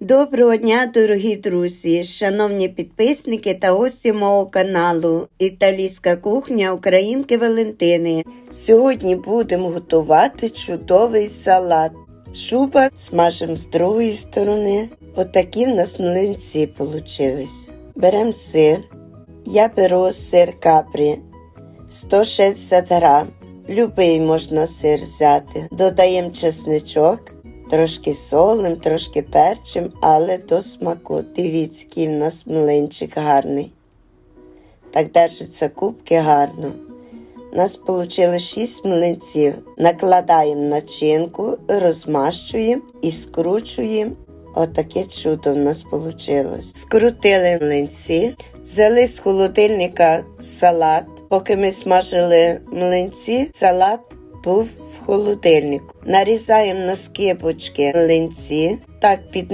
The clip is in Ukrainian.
Доброго дня, дорогі друзі, шановні підписники та гості мого каналу Італійська кухня Українки Валентини. Сьогодні будемо готувати чудовий салат. Шуба смажемо з другої сторони. Отакі в нас млинці получились. Беремо сир. Я беру сир капрі 160 грам. Любий можна сир взяти. Додаємо чесничок. Трошки солим, трошки перчим, але до смаку. Дивіться, який в нас млинчик гарний. Так держаться кубки гарно. У нас вийшло 6 млинців. Накладаємо начинку, розмащуємо і скручуємо. Отаке чудо в нас вийшло. Скрутили млинці, взяли з холодильника салат. Поки ми смажили млинці, салат був холодильнику. Нарізаємо на скибочки млинці, так під